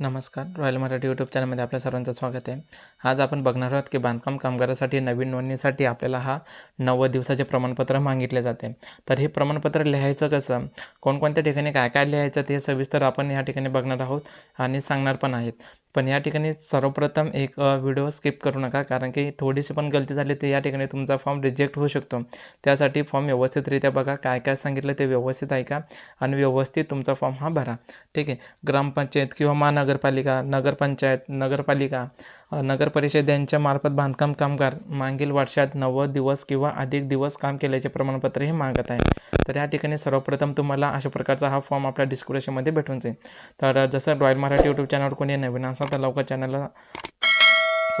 नमस्कार royal Marathi YouTube चॅनलमध्ये आपल्या सर्वांचं स्वागत आहे. आज आपण बघणार आहोत की बांधकाम कामगारासाठी नवीन नोंदणीसाठी आपल्याला हा नव्वद दिवसाचे प्रमाणपत्र मागितले जाते. तर हे प्रमाणपत्र लिहायचं कसं? कोणकोणत्या ठिकाणी काय काय लिहायचं ते सविस्तर आपण या ठिकाणी बघणार आहोत आणि सांगणार पण आहेत. पण या ठिकाणी सर्वप्रथम एक व्हिडिओ स्किप करू नका कारण की थोडीशी पण गलती झाली तर या ठिकाणी तुमचा फॉर्म रिजेक्ट होऊ शकतो. त्यासाठी फॉर्म व्यवस्थितरित्या बघा काय काय सांगितलं ते व्यवस्थित ऐका आणि व्यवस्थित तुमचा फॉर्म हा भरा. ठीक आहे? ग्रामपंचायत किंवा महानगरपालिका नगरपंचायत नगरपालिका नगरपरिषद यांच्या मार्फत बांधकाम कामगार मागील वर्षात नव्वद दिवस किंवा अधिक दिवस काम केल्याचे प्रमाणपत्र हे मागत आहे तर या ठिकाणी सर्वप्रथम तुम्हाला अशा प्रकारचा हा फॉर्म आपल्या डिस्क्रिप्शनमध्ये भेटून जाईल. तर जसं रॉयल मराठी यूट्यूब चॅनलवर कोणी नवीन असाल तर लवकर चॅनलला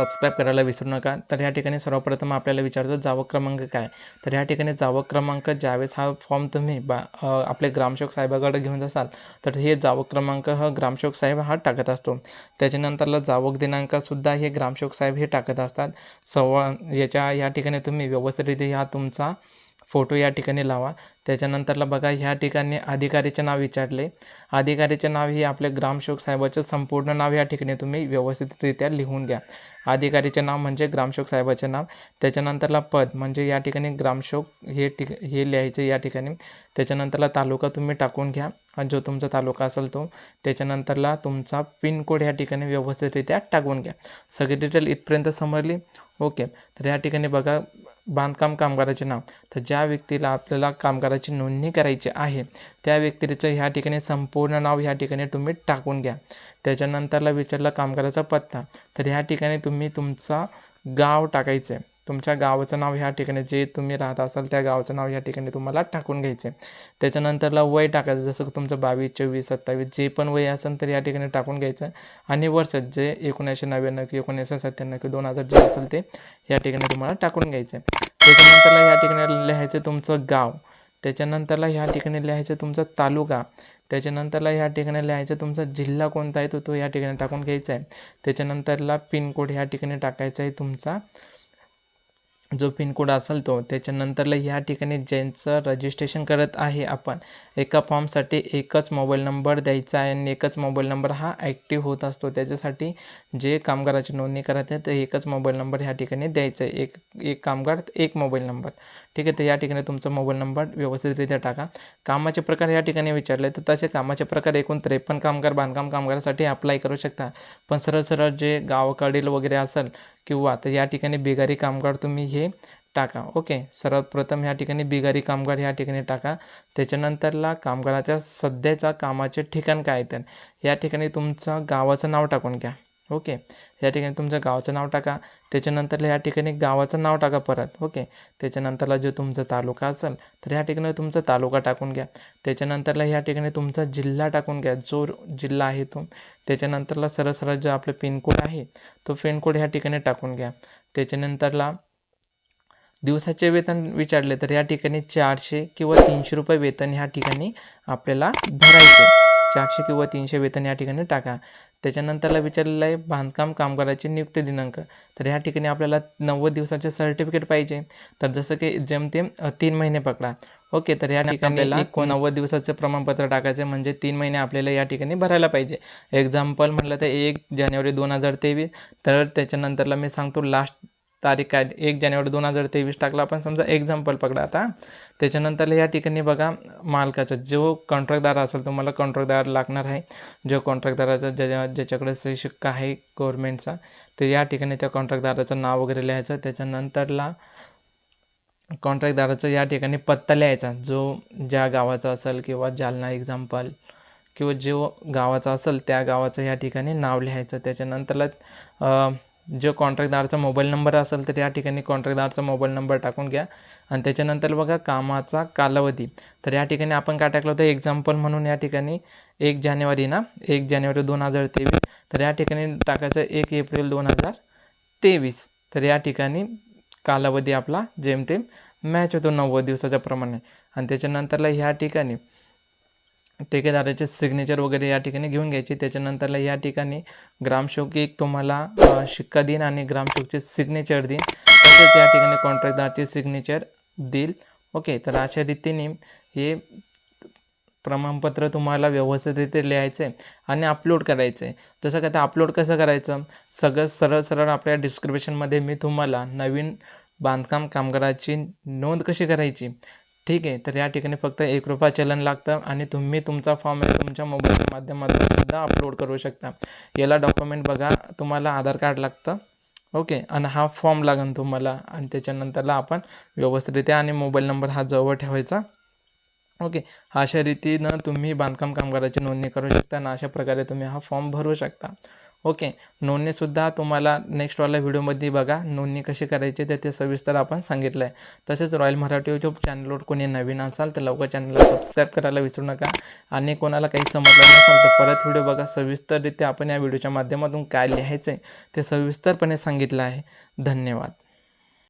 सबस्क्राईब करायला विसरू नका. तर या ठिकाणी सर्वप्रथम आपल्याला विचारतो जावक क्रमांक काय? तर या ठिकाणी जावक क्रमांक ज्यावेळेस हा फॉर्म तुम्ही बा आपले ग्रामसेवक साहेबाकडे घेऊन जासाल तर हे जावक क्रमांक हा ग्रामसेवक साहेब हा टाकत असतो. त्याच्यानंतरला जावक दिनांकसुद्धा हे ग्रामसेवक साहेब हे टाकत असतात. सव्वा याच्या या ठिकाणी तुम्ही व्यवस्थितरित्या हा तुमचा फोटो या ठिकाणी लावा. त्याच्यानंतरला बघा ह्या ठिकाणी अधिकारीचे नाव विचारले. अधिकारीचे नाव हे आपले ग्रामसेवक साहेबाचं संपूर्ण नाव या ठिकाणी तुम्ही व्यवस्थितरित्या लिहून घ्या. अधिकारीचे नाव म्हणजे ग्रामसेवक साहेबाचे नाव. त्याच्यानंतरला पद म्हणजे या ठिकाणी ग्रामसेवक हे ठिक हे लिहायचे या ठिकाणी. त्याच्यानंतरला तालुका तुम्ही टाकून घ्या. आणि जो तुमचा तालुका असेल तो. त्याच्यानंतरला तुमचा पिनकोड ह्या ठिकाणी व्यवस्थितरित्या टाकून घ्या. सगळी डिटेल इथपर्यंत समजली? ओके तर या ठिकाणी बघा बांधकाम कामगाराचे नाव. तर ज्या व्यक्तीला आपल्याला कामगाराची नोंदणी करायची आहे त्या व्यक्तीचं ह्या ठिकाणी संपूर्ण नाव ह्या ठिकाणी तुम्ही टाकून घ्या. त्याच्यानंतरला विचारला कामगाराचा पत्ता तर ह्या ठिकाणी तुम्ही तुमचा गाव टाकायचं आहे तुमच्या गावाचं नाव ह्या ठिकाणी जे तुम्ही राहत असाल त्या गावाचं नाव ह्या ठिकाणी तुम्हाला टाकून घ्यायचं. आहे त्याच्यानंतरला वय टाकायचं जसं की तुमचं बावीस चोवीस सत्तावीस जे पण वय असेल तर या ठिकाणी टाकून घ्यायचं. आणि वर्ष जे एकोणीसशे नव्याण्णव की एकोणीसशे सत्त्याण्णव की दोन हजार जे असेल ते या ठिकाणी तुम्हाला टाकून घ्यायचं. आहे त्याच्यानंतरला या ठिकाणी लिहायचं तुमचं गाव. त्याच्यानंतरला ह्या ठिकाणी लिहायचं तुमचा तालुका. त्याच्यानंतरला ह्या ठिकाणी लिहायचं तुमचा जिल्हा कोणता आहे तो तो या ठिकाणी टाकून घ्यायचा आहे. त्याच्यानंतरला पिनकोड ह्या ठिकाणी टाकायचा आहे तुमचा जो पिनकोड असेल तो त्याच्यानंतरला ह्या ठिकाणी ज्यांचं रजिस्ट्रेशन करत आहे आपण एका फॉर्मसाठी एकच मोबाईल नंबर द्यायचा आहे आणि एकच मोबाईल नंबर हा ॲक्टिव्ह होत असतो. त्याच्यासाठी जे कामगाराची नोंदणी करत आहे ते एकच मोबाईल नंबर ह्या ठिकाणी द्यायचा आहे. एक एक कामगार एक मोबाईल नंबर ठीक आहे तर या ठिकाणी तुमचा मोबाईल नंबर व्यवस्थितरित्या टाका. कामाचे प्रकार या ठिकाणी विचारले तर तसे कामाचे प्रकार एकूण त्रेपन्न कामगार बांधकाम कामगारासाठी अप्लाय करू शकता. पण सरळ सरळ जे गावाकडील वगैरे असेल किंवा तर या ठिकाणी बिगारी कामगार तुम्ही हे टाका. ओके सर्वप्रथम ह्या ठिकाणी बिगारी कामगार ह्या ठिकाणी टाका. त्याच्यानंतरला कामगाराच्या सध्याच्या कामाचे ठिकाण काय तर या ठिकाणी तुमचं गावाचं नाव टाकून घ्या. ओके. या ठिकाणी तुमचं गावाचं नाव टाका. त्याच्यानंतरला या ठिकाणी गावाचं नाव टाका परत. ओके. त्याच्यानंतरला जो तुमचा तालुका असेल तर या ठिकाणी तुमचा तालुका टाकून घ्या. त्याच्यानंतरला या ठिकाणी तुमचा जिल्हा टाकून घ्या. जो जिल्हा आहे तो. त्याच्यानंतरला सरळ सरळ जो आपलं पिनकोड आहे तो पिनकोड ह्या ठिकाणी टाकून घ्या. त्याच्यानंतरला दिवसाचे वेतन विचारले तर या ठिकाणी चारशे किंवा तीनशे रुपये वेतन ह्या ठिकाणी आपल्याला भरायचे. चारशे किंवा तीनशे वेतन या ठिकाणी टाका. त्याच्यानंतरला विचारलेलं आहे बांधकाम कामगाराचे नियुक्ती दिनांक. तर ह्या ठिकाणी आपल्याला नव्वद दिवसाचे सर्टिफिकेट पाहिजे. तर जसं की जेमतेम तीन महिने पकडा. ओके तर या ठिकाणी आपल्याला नव्वद दिवसाचं प्रमाणपत्र टाकायचं म्हणजे तीन महिने आपल्याला या ठिकाणी भरायला पाहिजे. एक्झाम्पल म्हटलं तर एक जानेवारी दोन हजार तेवीस. तर त्याच्यानंतरला मी सांगतो लास्ट तारीख काय एक जानेवारी दोन हजार तेवीस टाकला. आपण समजा एक्झाम्पल पकडा आता. त्याच्यानंतर या ठिकाणी बघा मालकाचा जो कॉन्ट्रॅक्टदार असेल तुम्हाला कॉन्ट्रॅक्टदार लागणार आहे. जो कॉन्ट्रॅक्टदाराचा ज्याच्या ज्याच्याकडे सही शिक्का आहे गव्हर्मेंटचा तर या ठिकाणी त्या कॉन्ट्रॅक्टदाराचं नाव वगैरे लिहायचं. त्याच्यानंतरला कॉन्ट्रॅक्टदाराचा या ठिकाणी पत्ता लिहायचा. जो ज्या गावाचा असेल किंवा जालना एक्झाम्पल किंवा जो गावाचा असेल त्या गावाचं या ठिकाणी नाव लिहायचं. त्याच्यानंतरला जो कॉन्ट्रॅक्टदारचा मोबाईल नंबर असेल तर या ठिकाणी कॉन्ट्रॅक्टदारचा मोबाईल नंबर टाकून घ्या. आणि त्याच्यानंतर बघा कामाचा कालावधी. तर या ठिकाणी आपण काय टाकलं होतं? एक्झाम्पल म्हणून या ठिकाणी एक जानेवारी ना एक जानेवारी दोन हजार तेवीस. तर या ठिकाणी टाकायचं एक एप्रिल दोन हजार तेवीस. तर या ठिकाणी कालावधी आपला जेमतेम मॅच होतो नव्वद दिवसाच्या प्रमाणे. आणि त्याच्यानंतरला ह्या ठिकाणी ठेकेदाराचे सिग्नेचर वगैरे या ठिकाणी घेऊन घ्यायची. त्याच्यानंतरला या ठिकाणी ग्रामसेवक एक तुम्हाला शिक्का देईन आणि ग्रामसेवकचे सिग्नेचर देईन. तसेच या ठिकाणी कॉन्ट्रॅक्टदारचे सिग्नेचर देईल. ओके तर अशा रीतीने हे प्रमाणपत्र तुम्हाला व्यवस्थितरित्या लिहायचं आहे आणि अपलोड करायचं आहे जसं काय ते अपलोड कसं करायचं? सगळं सरळ सरळ आपल्या डिस्क्रिप्शनमध्ये मी तुम्हाला नवीन बांधकाम कामगाराची नोंद कशी करायची? ठीक आहे तर या ठिकाणी फक्त एक रुपया चलन लागतं आणि तुम्ही तुमचा फॉर्म आहे तुमच्या मोबाईलच्या माध्यमातून सुद्धा अपलोड करू शकता. याला डॉक्युमेंट बघा तुम्हाला आधार कार्ड लागतं ओके आणि हा फॉर्म लागेल तुम्हाला आणि त्याच्यानंतरला आपण व्यवस्थितरित्या आणि मोबाईल नंबर हा जवळ ठेवायचा ओके. अशा रीतीनं तुम्ही बांधकाम कामगाराची नोंदणी करू शकता आणि अशा प्रकारे तुम्ही हा फॉर्म भरू शकता. ओके. नोंदणीसुद्धा तुम्हाला नेक्स्टवाल्या व्हिडिओमध्ये बघा. नोंदणी कशी करायची ते ते सविस्तर आपण सांगितलं आहे तसेच रॉयल मराठी यूट्यूब चॅनलवर कोणी नवीन असाल तर लवकर चॅनलला सबस्क्राईब करायला विसरू नका. आणि कोणाला काही समजलं नसेल तर परत व्हिडिओ बघा. सविस्तररित्या आपण या व्हिडिओच्या माध्यमातून काय लिहायचं आहे ते सविस्तरपणे सांगितलं आहे. धन्यवाद.